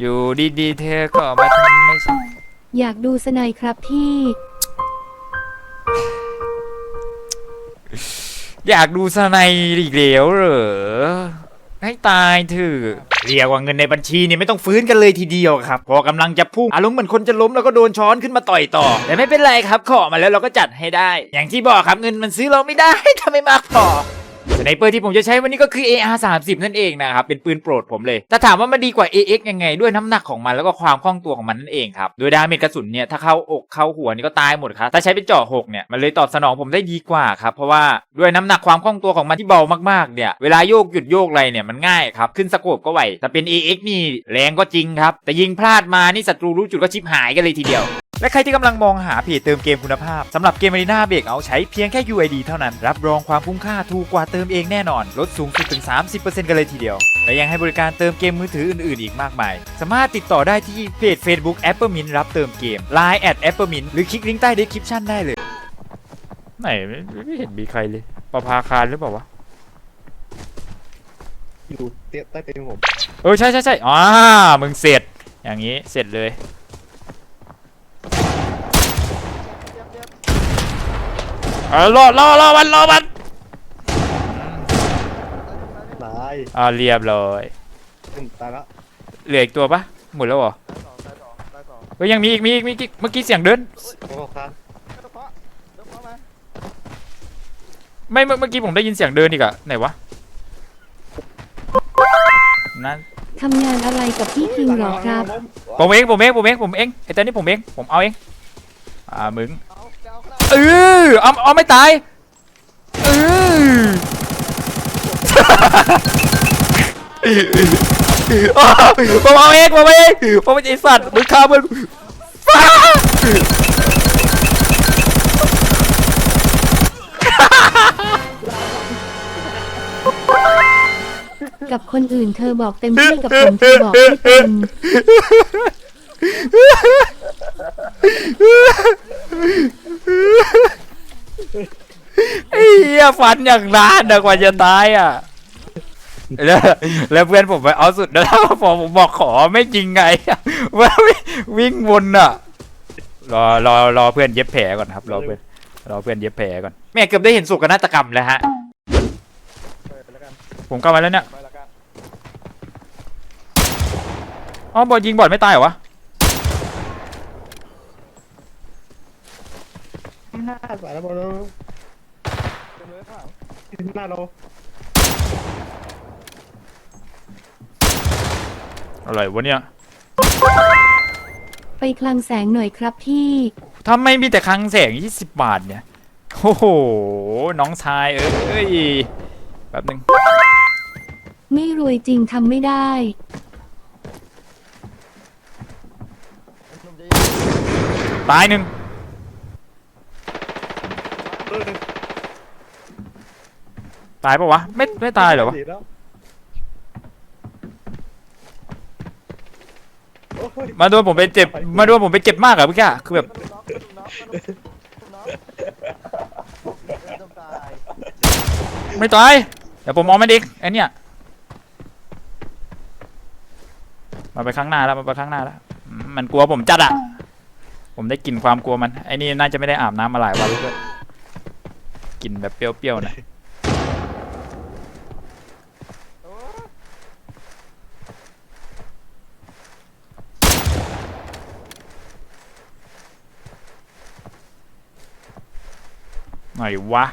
อยู่ดีๆเธอก็มาทำไม่ใช่อยากดูสไนยครับพี่อยากดูสไนอีกแล้วเหรอให้ตายเถอะเรียกว่าเงินในบัญชีเนี่ยไม่ต้องฟื้นกันเลยทีเดียวครับ พอกำลังจะพุ่งอารมณ์เหมือนคนจะล้มแล้วก็โดนช้อนขึ้นมาต่อยต่อ แต่ไม่เป็นไรครับขอมาแล้วเราก็จัดให้ได้ อย่างที่บอกครับเงินมันซื้อเราไม่ได้ถ้าไม่มากพอ สไนเปอร์ที่ผมจะใช้วันนี้ก็คือ AR 3 0 นั่นเองนะครับ เป็นปืนโปรดผมเลย แต่ถามว่ามันดีกว่า AX ยังไง ด้วยน้ำหนักของมันแล้วก็ความคล่องตัวของมันนั่นเองครับ โดยดาเมจกระสุนเนี่ยถ้าเข้าอกเข้าหัวนี่ก็ตายหมดครับ ถ้าใช้เป็นเจาะหกเนี่ยมันเลยตอบสนองผมได้ดีกว่าครับเพราะว่าด้วยน้ำหนักความคล่องตัวของมันที่เบามากๆเนี่ยเวลาโยกหยุดโยกอะไรเนี่ยมันง่ายครับขึ้นสโคปก็ไหวแต่เป็น AX นี่แรงก็จริงครับแต่ยิงพลาดมานี่ศัตรูรู้จุดก็ชิบหายกันเลยทีเดียวและใครที่กำลังมองหาเพจเติมเกมคุณภาพสำหรับเกม Arena b r e a k เอาใช้เพียงแค่ UID เท่านั้น รับรองความคุ้มค่าถูกกว่าเติมเองแน่นอน ลดสูงสุดถึง 30%กันเลยทีเดียว และยังให้บริการเติมเกมมือถืออื่นๆ อีกมากมาย สามารถติดต่อได้ที่เพจ Facebook a p p l e m i n t รับเติมเกม Line at a p p l e m i n t หรือคลิกลิงก์ใต้ description ได้เลย ไหนไม่เห็นมีใครเลยประภาคารหรือเปล่าวะ อยู่เตี้ยใต้เตียงผมเออใช่ใช่ใช่อ่ามึงเสร็จ อย่างนี้เสร็จเลยเออรอรอรอมันรอมัน ตายอ่าเรียบร้อยอืมตายแล้วเหลืออีกตัวปะหมดแล้วเหรอเฮ้ยยังมีอีกมีอีกมีอีกเมื่อกี้เสียงเดิน โอ้ครับไม่เมื่อเมื่อกี้ผมได้ยินเสียงเดินอีกอะไหนวะนั่นทำงานอะไรกับพี่คิงเหรอครับ ผมเองผมเองผมเองผมเองไอ้ตอนนี้ผมเองผมเอาเองอ่ามึงเออเอาเอาไม่ตายเออ ผมเอาเองผมเอาเองผมเป็นไอสัตว์มึงฆ่ามึงกับคนอื่นเธอบอกเต็มที่กับผมเธอบอกไม่เต็ม ไอ้เหี้ยฟันอย่างนานนะกว่าจะตายอะแล้วแล้วเพื่อนผมไปเอาสุดแล้วพอผมบอกขอไม่จริงไงว่าวิ่งวนอะ รอรอรอเพื่อนเย็บแผลก่อนครับรอเพื่อนรอเพื่อนเย็บแผลก่อนแม่เกือบได้เห็นสุกนาฏกรรมแล้วฮะผมเข้ามาแล้วเนี่ยอ๋อบอลยิงบอลไม่ตายเหรอวะหน้าสายแล้วบอล หน้าเราอะไรวะเนี่ยไปคลังแสงหน่อยครับพี่ ทำไมมีแต่คลังแสง20 บาทเนี่ย โอ้โห น้องชายเอ้ยแป๊บนึง ไม่รวยจริงทำไม่ได้ ตายหนึ่ง เออ ตายปะวะ ไม่ไม่ตายเหรอวะดีแล้วโอ้ยมาโดนผมไปเจ็บ มาโดนผมไปเจ็บมากอะเมื่อกี้อะคือแบบ ไม่ตาย เดี๋ยวผมมองไม่ดิไอเนี่ยมาไปข้างหน้าแล้วมาไปข้างหน้าแล้วอืมมันกลัวผมจัดอะผมได้กลิ่นความกลัวมัน ไอ้นี่น่าจะไม่ได้อาบน้ำมาหลายวันแล้วด้วยกลิ่นแบบเปรี้ยวๆนะ หน่อยวะ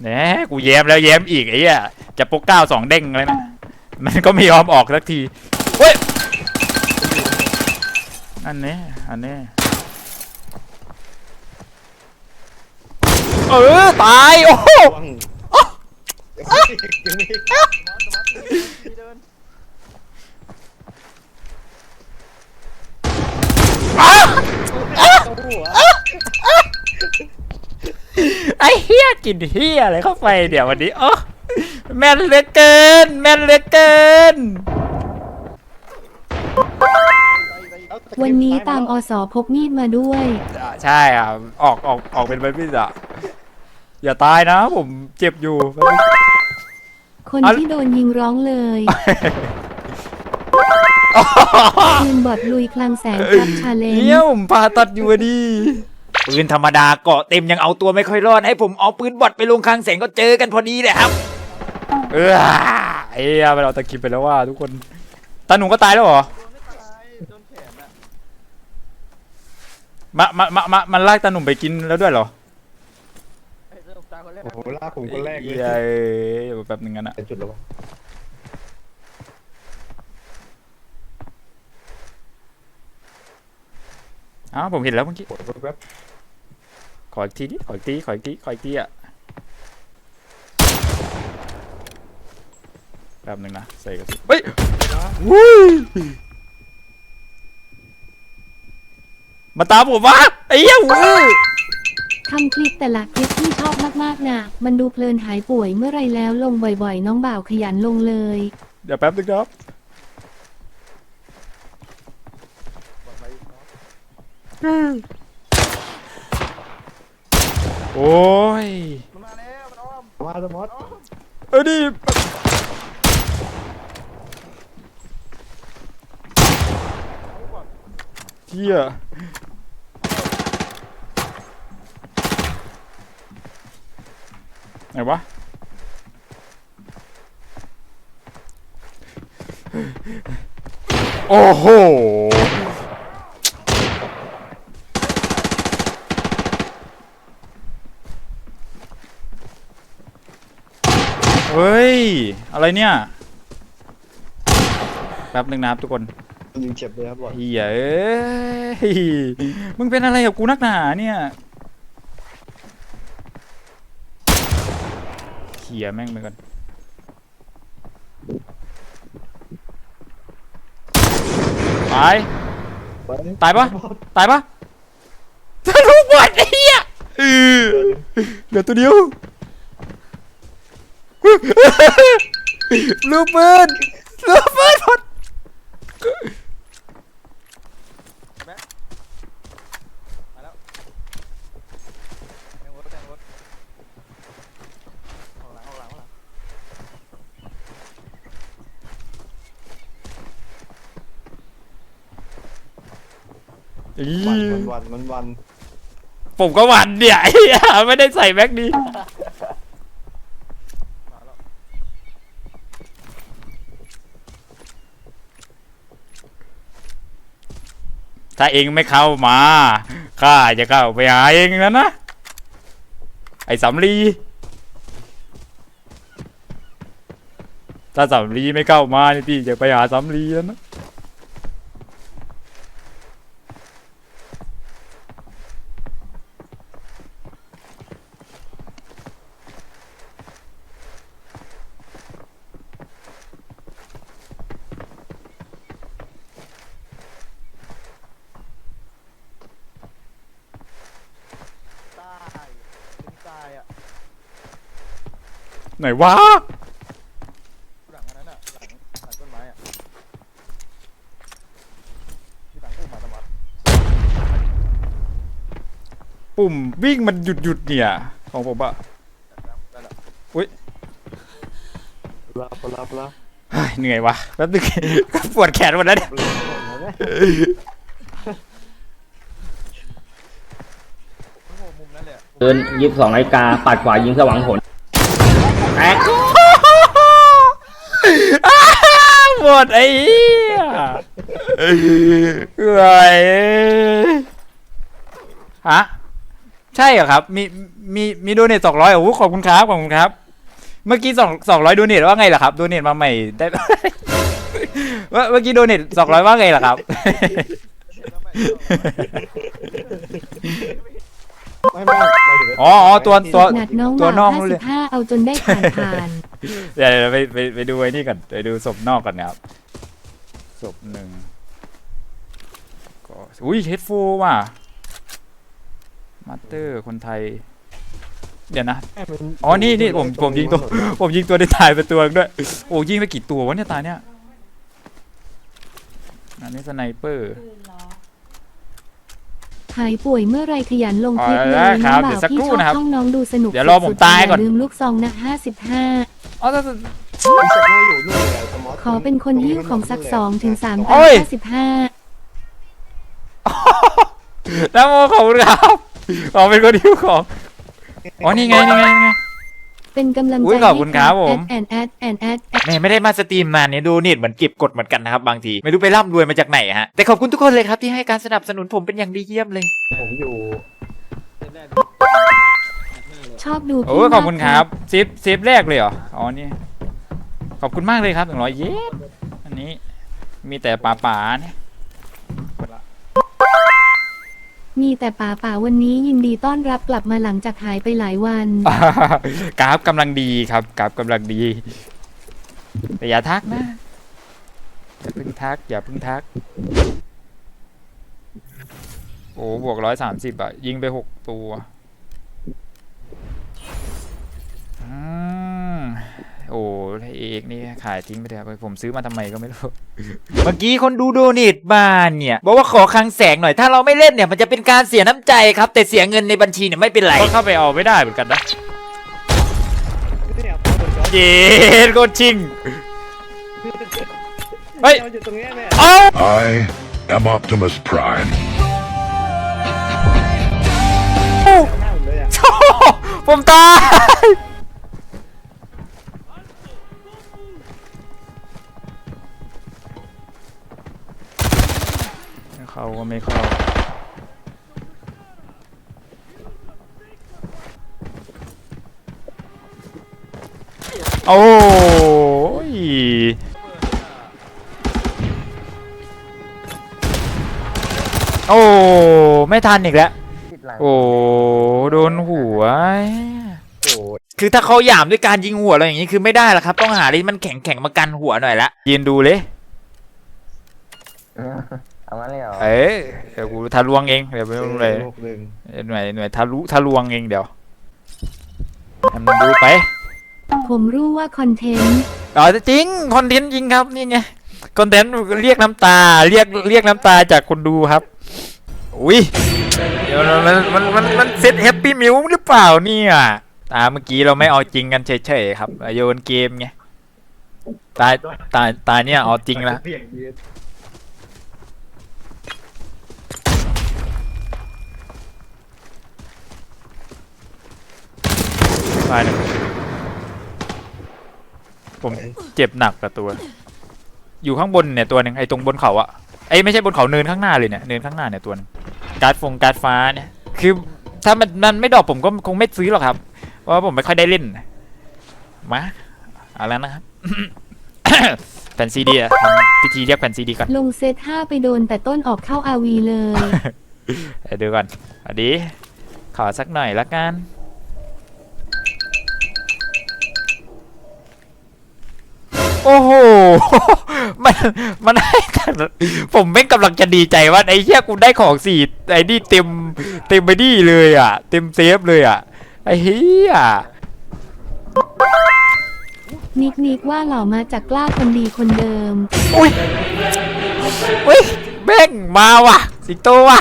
แหนกูแย้มแล้วแย้มอีกไอ้เหี้ยจะปกเก้าสองเด้งเลยนะ มันก็ไม่ยอมออกสักทีเฮ้ยอันนี้อันนี้เออ ตาย โอ้โหวังยังไม่อ้าวเข้าหัว ไอ้เฮียกินเฮียอะไรเข้าไปเดี๋ยววันนี้โอ้แม่นเหลือเกิน แม่นเหลือเกิน วันนี้ตามอสพกมีดมาด้วยอ่าใช่อะออกออกออกเป็นใบพิษอะ อย่าตายนะผมเจ็บอยู่ คนเอาที่โดนยิงร้องเลยปืนบอดลุยคลังแสงครับชาเลนจ์เนี่ยผมผ่าตัดอยู่อะดิ ปืนธรรมดาเกาะเต็มยังเอาตัวไม่ค่อยรอดให้ผมเอาปืนบอดไปลงคลังแสงก็เจอกันพอดีเลยครับ เออไอ้ยมันเอาตะกิบไปแล้วว่า ทุกคนตาหนูก็ตายแล้วเหรอมามามามามันลากตาหนุ่มไปกินแล้วด้วยเหรอโอ้โหลากผมคนแรกเลยเย้เดี๋ยวแป๊บนึงกันอะเป็นจุดแล้ววะอ้าวผมเห็นแล้วเมื่อกี้ปวดแป๊บ ขออีกทีดิขออีกทีขออีกทีขออีกทีอะแป๊บนึงนะใส่กระสุนเฮ้ยวุ้ยมาตามผมวะไอ้เหี้ยวุ้ยทำคลิปแต่ละคลิปที่ชอบมากๆนะมันดูเพลินหายป่วยเมื่อไรแล้วลงบ่อยๆ น้องบ่าวขยันลงเลย เดี๋ยวแป๊บนึงครับ โอ้ยมาแล้วมันอ้อมมาสมอสเออดิเฮียไหนวะโอ้โห เฮ้ย อะไรเนี่ย แป๊บหนึ่งนะครับทุกคนยิงเจ็บเลยครับบอลเฮียเอ้ยมึงเป็นอะไรกับกูนักหนาเนี่ยเขี่ยแม่งไปก่อนตาย ตายปะตายปะทะลุบอดไอ้เหี้ยเออเหลือตัวเดียว ลูกปืนลูกปืนหมดแทงรถแทงรถออกหลังออกหลังออกหลังอีวันมันวันมันวันผมก็หวันเนี่ยไอ้เหี้ยไม่ได้ใส่แม็กดี มาแล้ว ถ้าเองไม่เข้ามาข้าจะเข้าไปหาเองแล้วนะไอ้สำลีถ้าสำลีไม่เข้ามานี่พี่จะไปหาสำลีแล้วนะ ตายถึงตายอะ ไหนวะหลังอันนั้นอะหลังหลังต้นไม้อะที่หลังพุ่มมาสมอสปุ่มวิ่งมันหยุดหยุดๆเนี่ย ของผมอะได้แล้วอุ๊ยลาบลาบลาบเฮ้ยเหนื่อยวะแป๊บนึง ปวดแขนหมดแล้วเนี่ย โอ้โหมุมนั้นเลยอะเดินยิบสองนาฬิกาปัดขวายิงสว่างผล แตกหมดไอ้เหี้ยเอ้ยฮะใช่เหรอครับ มีมีมีโดเนทสองร้อยโอ้โหขอบคุณครับขอบคุณครับ เมื่อกี้สองสองร้อยโดเนทว่าไงล่ะครับโดเนทมาใหม่ได้เมื่อเมื่อกี้โดเนทสองร้อยว่าไงล่ะครับไม่ไม่ไม่ถึง อ๋ออ๋อตัวตัว หนัดน้องตัวบ่าวนอกห้านู่นสิเลยบห้าเอาจนได้ผ่านผ่านเดี๋ยวเดี๋ยวไปไปไปดูไอ้นี่ก่อนไปดูศพนอกก่อนนะครับศพหนึ่งก็อุ้ยเฮดโฟว่ะมาสเตอร์คนไทย เดี๋ยวนะ อ๋อนี่นี่ผมผมยิงตัว ผมยิงตัวได้ตายไปตัวหนึ่งด้วย โอ้ยิงไปกี่ตัววะเนี่ยตายเนี่ยอันนี้สไนเปอร์หายป่วยเมื่อไรขยันลงคลิปอ๋อเลได้ยคน้รัอบงเดี๋บ่ายววสักพี่ครู่ชอบนะครับช่องน้องดูสนุกเดี๋ยวรอผมสุๆตายก่อนอย่าลืมลูกซองนะห้าสิบห้าอ๋อแต่เสร็จไม่อยู่นู่นเลยสมอสขอเป็นคนหิ้วของสักสองถึงสามโอ้ตันยห้าสิบห้าน้ำโมขอบคุณครับขอเป็นคนที่ของอ๋อนี่ไงนี่ไงนี่ไง เป็นกำลังอุ๊ใจยขอบคุณครับผม แอดแอดแอดแอดแอดแม่ไม่ได้มาสตรีมนานเนี่ยดูเน็ตเหมือนเก็บกดเหมือนกันนะครับบางทีไม่รู้ไปร่ำรวยมาจากไหนฮะแต่ขอบคุณทุกคนเลยครับที่ให้การสนับสนุนผมเป็นอย่างดีเยี่ยมเลย ผมอยู่ชอบดูโอ้ยขอบคุณครับเซฟเซฟแรกเลยเหรออ๋อนี่ขอบคุณมากเลยครับหนึ่งร้อยเยสอันนี้มีแต่ป่าป่าๆเนี่ย มีแต่ป่าป่าวันนี้ยินดีต้อนรับกลับมาหลังจากหายไปหลายวัน กราฟกำลังดีครับกราฟกำลังดี แต่อย่าทักนะ อย่าเพิ่งทัก อย่าเพิ่งทัก โอ้บวกร้อยสามสิบอะยิงไปหกตัว โอ้เอกนี่ขายทิ้งไปเถอะผมซื้อมาทำไมก็ไม่รู้ เมื่อกี้คนดูโดเนทมาเนี่ย บอกว่าขอคลังแสงหน่อย ถ้าเราไม่เล่นเนี่ยมันจะเป็นการเสียน้ำใจครับ แต่เสียเงินในบัญชีเนี่ยไม่เป็นไรเข้าไปเอาไม่ได้เหมือนกันนะเนี่ยพอโดนย้อนเย็นโคตรชิง เฮ้ยมันอยู่ตรงเนี้ยแม่เอ้า I am Optimus Prime. หน้าผมเลยอะผมตาย เข้าก็ไม่เข้า โอ้ยโอ้ ไม่ทันอีกแล้วโอ้ โดนหัว โอ้ยคือถ้าเขาหยามด้วยการยิงหัวเราอย่างนี้คือไม่ได้ละครับ ต้องหาอะไรที่มันแข็งแข็งๆมากันหัวหน่อยละยืนดูเลย เอางั้นเลยเหรอเอ้ยเดี๋ยวกูทะลวงเองเดี๋ยวไปดูเลยลูกหนึ่งหน่วยหน่วยทะลุทะลวงเองเดี๋ยวให้มันดูไปผมรู้ว่าคอนเทนต์อ๋อจริงคอนเทนต์จริงครับนี่ไงคอนเทนต์เรียกน้ำตา เรียกเรียกน้ำตาจากคนดูครับ อุ้ยเดี๋ยวมันมันมันมันเซตแฮปปี้มิวหรือเปล่าเนี่ยตาเมื่อกี้เราไม่เอาจริงกันเฉยๆครับโยนเกมไงตาตาตาเนี่ยเอาจริงละ เพียงยืน ตายหนึ่งผมเจ็บหนักกับตัว อยู่ข้างบนเนี่ยตัวหนึ่งไอ้ตรงบนเขาอะไอ้ยไม่ใช่บนเขาเนินข้างหน้าเลยเนี่ยเนินข้างหน้าเนี่ยตัวหนึงการ์ดฟงการ์ดฟ้าเนี่ย คือถ้ามันมันไม่ดรอกผมก็คงไม่ซื้อหรอกครับเพราะว่าผมไม่ค่อยได้เล่นมาเอาแล้วนะครับแผ่นซีดีอะทำพิธีเรียกแผ่นซีดีก่อนลงเซตห้าไปโดนแต่ต้นออกเข้าอาวีเลยเดี๋ยวดูก่อนสวัสดีขอสักหน่อยละกัน โอ้โห มัน มันให้แต่ละผมไม่งกำลังจะดีใจว่าไอ้เหี้ยกูได้ของสี่ไอ้นี่เต็มเต็มไปดีเลยอะ เต็มเซฟเลยอะ ไอ้เหี้ย นิกนิกว่าหล่อมาจากกล้าคนดีคนเดิม อุ้ยอุ้ยแม่งมาว่ะ สิงโตว่ะ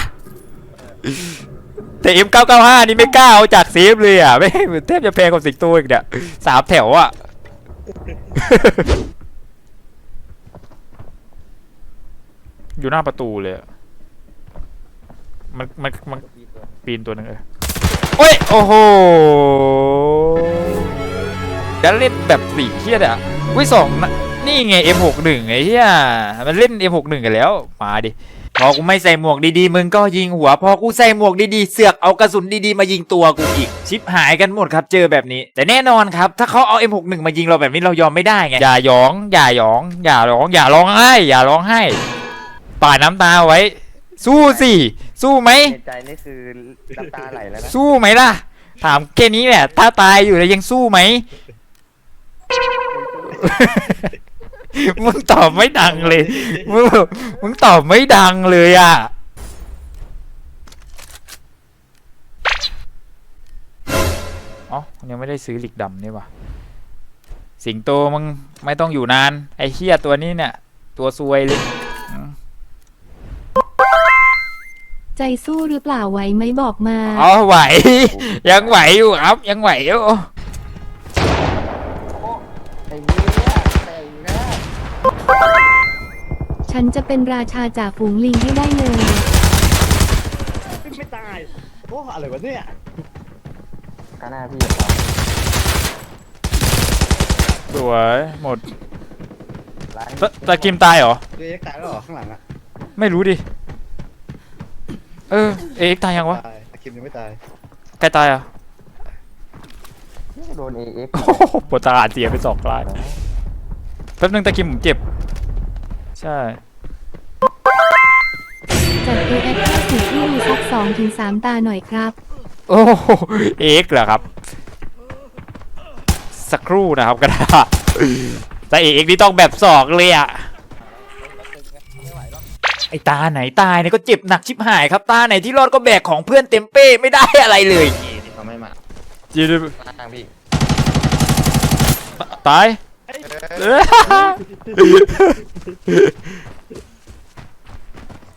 แต่ M995 นี่ไม่กล้าเอาจากเซฟเลยอะ ไม่งแทบจะแพงกว่าสิงโตอีกเนี่ยสามแถวอะ อยู่หน้าประตูเลยอะมันมันมันปีนตัวหนึ่งเออโอ้ย โอ้โหแล้วเล่นแบบสี่เฮียดอะวิสองนะนี่ไง M61 ไอ้เฮียมันเล่น M61 กันแล้ว มาดิ พอกูไม่ใส่หมวกดีๆ มึงก็ยิงหัว พอกูใส่หมวกดีๆ เสือกเอากระสุนดีๆ มายิงตัวกูอีก ชิปหายกันหมดครับเจอแบบนี้ แต่แน่นอนครับ ถ้าเขาเอา M61 มายิงเราแบบนี้เรายอมไม่ได้ไง อย่าหยอง อย่าหยอง อย่าร้อง อย่าร้องไห้ อย่าร้องไห้ปาดน้ำตาไว้ สู้สิ สู้ไหมใจนี่คือน้ำตาไหลแล้วนะ สู้ไหมล่ะ ถามแค่นี้แหละ ถ้าตายอยู่แล้วยังสู้ไหม มึงตอบไม่ดังเลย มึงมึงตอบไม่ดังเลยอะ อ๋อยังไม่ได้ซื้อหลิกดำนี่ว่ะสิงโตมึงไม่ต้องอยู่นาน ไอ้เฮียตัวนี้เนี่ย ตัวซวยเลยอืมใจสู้หรือเปล่าไหวไหมบอกมา อ๋อไหว ยังไหวอยู่ครับ ยังไหวอยู่ ฉันจะเป็นราชาจากฝูงลิงให้ได้เลย ไม่ตายโอ้อะไรวะเนี่ยข้างหน้าพี่สวยหมดตตะกิมตายเหรอ ตัวเอ็กซ์ตายแล้วเหรอข้างหลังอะไม่รู้ดิ เออ เอ็กซ์ตายยังวะตายตะคิมยังไม่ตายใครตายอะ โดนเอเอ็กโอ้โหปวดตาอาเสียไปสองกลายแป๊บนึงตะกิมผมเจ็บ ใช่ จัด AX เข้าสู่ที่ดูสักสองถึงสามตาหน่อยครับ โอ้โหเอ็กซ์เหรอครับ สักครู่นะครับกระดาษแต่เอ็กซ์นี่ต้องแบบสองเลยอะไอตาไหนตายเนี่ยก็เจ็บหนักชิบหายครับตาไหนที่รอดก็แบกของเพื่อนเต็มเป้ไม่ได้อะไรเลยที่เขาไม่มาจีข้างพี่ตาย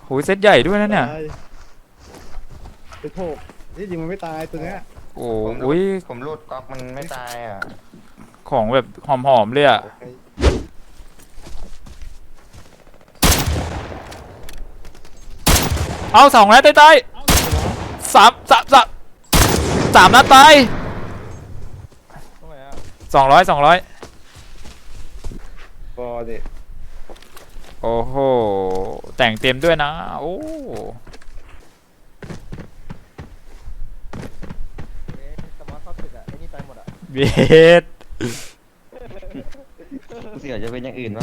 โหเซตใหญ่ด้วยนะเนี่ยตายไปโถกนี่จริงมันไม่ตายตัวเนี้ยโอ้อุ้ยผมรูดก๊อกมันไม่ตายอะของแบบหอมๆเลยอะ เอาสองนัดตายตายสามสามสามสามนัดตายทำไมอะสองร้อยสองร้อย บอเด็โอ้โห แต่งเต็มด้วยนะ โอ้สมาร์ทเข้าตึกอะไอ้นี่ตายหมดอะเบสเสียจะเป็นอย่างอื่นวะ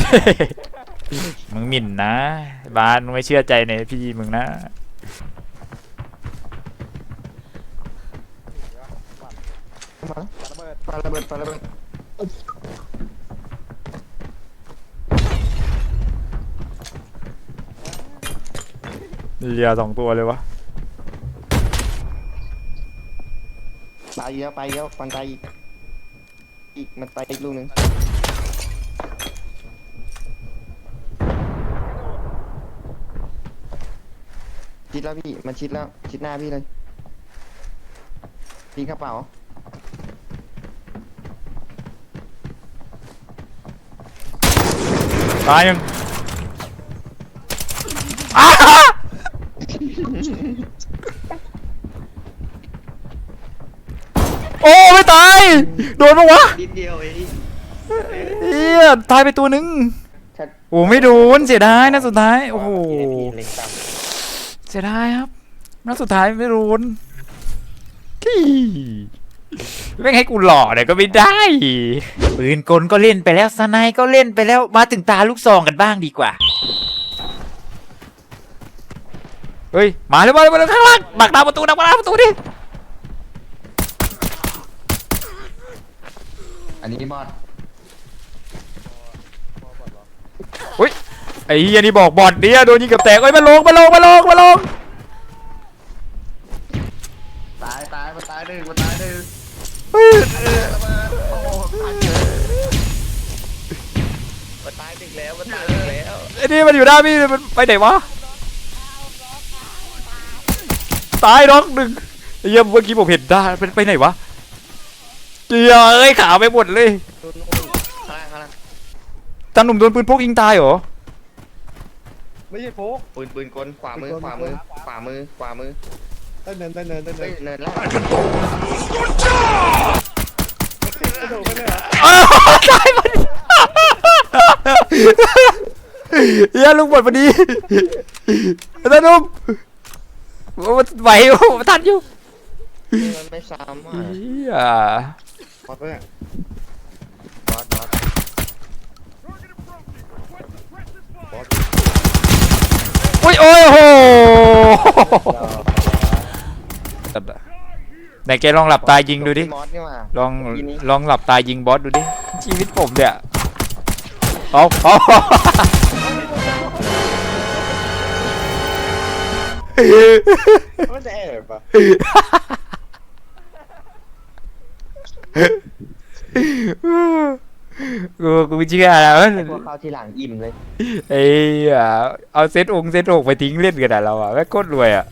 มึงหมิ่นนะบ้านมึงไม่เชื่อใจในพี่มึงนะ ปาระเบิดปาระเบิดปาระเบิด เรียสองตัวเลยวะตายเยอะไปเยอะฟันตายอีกอีกมันตายอีกลูกหนึ่งชิดแล้วพี่มันชิดแล้วชิดหน้าพี่เลยพี่กระเป๋าตายยังอ้า โอ้ไม่ตาย โดนปะวะนิดเดียวเองเฮียตายไปตัวหนึงชัดโอ้ไม่โดนเสียดายนะสุดท้ายโอ้โหพี่เล็งต่ำเสียดายครับนัดสุดท้ายไม่โดนที่ไม่ให้กูหล่อเนี่ยก็ไม่ได้ปืนกลก็เล่นไปแล้วสไนก็เล่นไปแล้วมาถึงตาลูกซองกันบ้างดีกว่า เฮ้ย มาเลยมาเลยมาเลยข้างล่างบักหน้าประตูดักหน้าประตูดิ อันนี้บอดเฮ้ย ไอ้เฮียนี่บอกบอดเนี่ยโดนยิงกับแตกเอ้ยมาลงมาลงมาลงมาลงตายตายมาตายหนึ่งมาตายหนึ่งเฮ้ยโอ้ตายเยอะมาตายหนึ่งแล้วมาตายหนึ่งแล้วไอ้นี่มันอยู่หน้าพี่มันไปไหนวะ ตายน้องหนึ่งไอ้เหี้ยเมื่อกี้ผมเห็นได้ไปไปไหนวะเจียเอ้ยขาไปหมดเลยโดนข้างล่างข้างล่างตาหนุ่มโดนปืนพกยิงตายเหรอไม่ใช่โฟกปืนปืนกลขวามือขวามือขวามือขวามือใต้เนินใต้เนินใต้เนิเฮ้ยนเนินแล้วกระโดดไปเลยเหรออ้าวตายมันเฮียลุงหมดพอดีตาหนุ่มโอ้ มันไหวโอ้มันทันอยู่มันไม่ซ้ำอะเฮียพอดไปเนี่ยบอสบอสโอ้ยโอ้ยโหไหนแกลองหลับตายิงดูดิ มอสนี่มาลองลองหลับตายิงบอสดูดิ ชีวิตผมเนี่ยเอาเอา มันจะแอบปะกูกูเชื่อแล้วไอ้พวกเข้าที่หลังอิ่มเลย ไอ้เหี้ยเอาเซตองค์เซตหกไปทิ้งเล่นกันอะเราอะแม่งโคตรรวยอะ